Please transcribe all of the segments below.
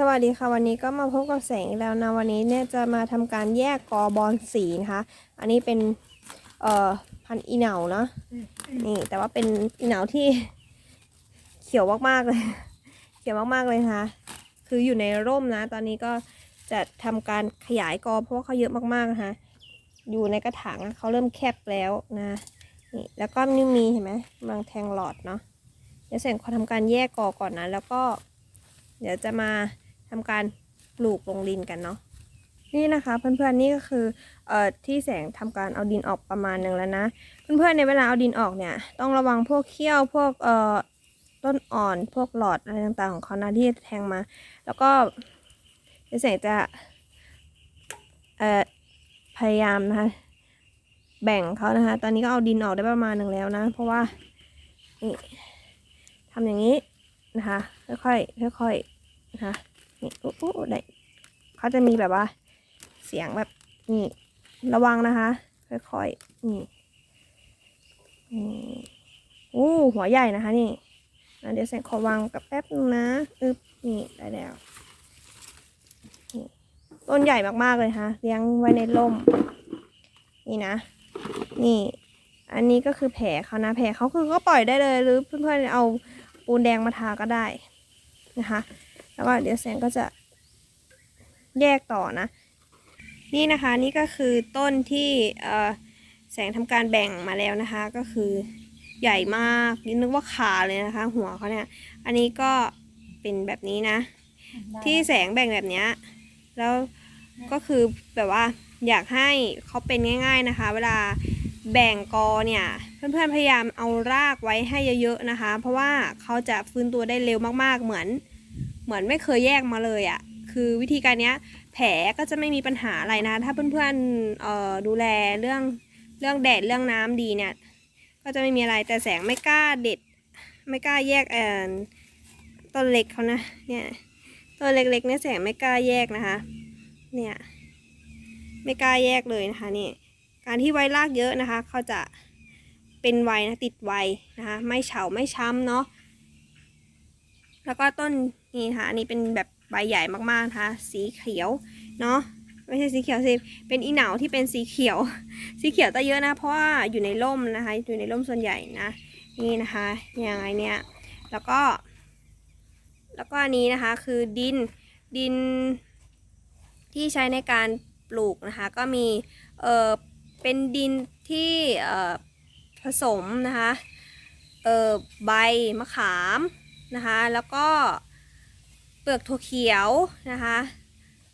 สวัสดีค่ะวันนี้ก็มาพบกับแสงอีกแล้วนะวันนี้เนี่ยจะมาทำการแยกกอบอลสีนะคะอันนี้เป็นเอ่อพันธุ์อีเหนาเนาะนี่แต่ว่าเป็นอีเหนาที่เขียวมากๆเลย เขียวมากๆเลยนะคะคืออยู่ในร่มนะ ตอนนี้ก็จะทำการขยายกอเพราะว่าเขาเยอะมากๆนะคะอยู่ในกระถางเขาเริ่มแคบแล้วนะนี่แล้วก็นี่มีเห็นไหมกำลังแทงหลอดเนาะเดี๋ยวแสงขอทำการแยกกอก่อนนะแล้วก็เดี๋ยวจะมา ทำการปลูกลงดินกันเนาะนี่นะคะเพื่อนๆนี่ก็คือเอ่อที่แสงทำการเอาดินออกประมาณหนึ่งแล้วนะ เพื่อนๆในเวลาเอาดินออกเนี่ย ต้องระวังพวกเขี้ยวพวกเอ่อต้นอ่อนพวกหลอดอะไรต่างๆของเขานะที่แทงมา แล้วก็เดี๋ยวแสงจะเอ่อพยายามนะคะแบ่งเขานะคะ ตอนนี้ก็เอาดินออกได้ประมาณหนึ่งแล้วนะ เพราะว่านี่ทำอย่างนี้นะคะ ค่อยๆค่อยๆนะคะ นี่อู้อู้ได้เขาจะมีแบบว่า เสียงแบบนี่ระวังนะคะ ค่อยๆนี่นี่อู้หัวใหญ่นะคะ นี่เดี๋ยวแสงขอวางกับแป๊บนึงนะอึบนี่ได้แล้วนี่ต้นใหญ่มากๆเลยค่ะเลี้ยงไว้ในร่ม นี่นะ นี่ อันนี้ก็คือแผลเขานะแผลเขาคือก็ปล่อยได้เลย หรือเพื่อนๆเอาปูนแดงมาทาก็ได้นะคะ แล้วก็เดี๋ยวแสงก็จะแยกต่อนะ นี่นะคะนี่ก็คือต้นที่เอ่อแสงทำการแบ่งมาแล้วนะคะ ก็คือใหญ่มากนี่นึกว่าขาเลยนะคะ หัวเขาเนี่ย อันนี้ก็เป็นแบบนี้นะ ที่แสงแบ่งแบบเนี้ยแล้วก็คือแบบว่าอยากให้เขาเป็นง่าย ๆนะคะ เวลาแบ่งกอเนี่ย เพื่อนๆพยายามเอารากไว้ให้เยอะๆนะคะ เพราะว่าเขาจะฟื้นตัวได้เร็วมากๆเหมือน เหมือนไม่เคยแยกมาเลยอะ่ะ คือวิธีการเนี้ย แผลก็จะไม่มีปัญหาอะไรนะ ถ้าเพื่อนๆเอ่อดูแลเรื่องเรื่องแดดเรื่องน้ำดีเนี่ย ก็จะไม่มีอะไรแต่แสงไม่กล้าเด็ด ไม่กล้าแยกเอ่อต้นเล็กเขานะ เนี่ยต้นเล็กๆเนี่ยแสงไม่กล้าแยกนะคะ เนี่ยไม่กล้าแยกเลยนะคะนี่การที่ไวรากเยอะนะคะ เขาจะเป็นไวนะติดไวนะคะ ไม่เฉาไม่ช้ำเนาะ แล้วก็ต้นนี่ค่ะอันนี้เป็นแบบใบใหญ่มากๆนะคะสีเขียวเนาะไม่ใช่สีเขียวสิเป็นอีเหนาที่เป็นสีเขียว สีเขียวจะเยอะนะ เพราะว่าอยู่ในร่มนะคะ อยู่ในร่มส่วนใหญ่นะนี่นะคะอย่างไรเนี่ยแล้วก็ แล้วก็อันนี้นะคะคือดินดินที่ใช้ในการปลูกนะคะ ก็มีเออเป็นดินที่เอ่อผสมนะคะเออใบมะขาม นะคะ แล้วก็เปลือกถั่วเขียวนะคะ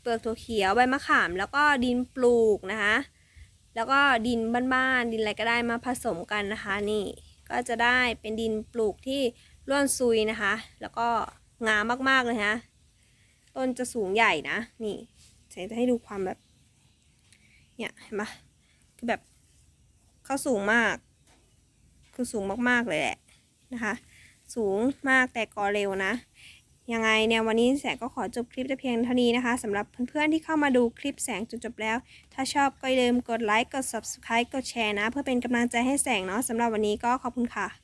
เปลือกถั่วเขียวใบมะขาม แล้วก็ดินปลูกนะคะ แล้วก็ดินบ้านๆดินอะไรก็ได้มาผสมกันนะคะนี่ก็จะได้เป็นดินปลูกที่ร่วนซุยนะคะ แล้วก็งามมากๆเลยนะต้นจะสูงใหญ่นะ นี่เดี๋ยวจะให้ดูความแบบ เนี่ยเห็นปะคือแบบเขาสูงมาก คือสูงมากๆเลยแหละนะคะ สูงมากแต่ก่อเร็วนะ ยังไงเนี่ยวันนี้แสงก็ขอจบคลิปแต่เพียงเท่านี้นะคะสำหรับเพื่อนๆที่เข้ามาดูคลิปแสงจนจบแล้ว ถ้าชอบก็อย่าลืมกดไลค์กด subscribe กดแชร์นะ เพื่อเป็นกำลังใจให้แสงเนาะสำหรับวันนี้ก็ขอบคุณค่ะ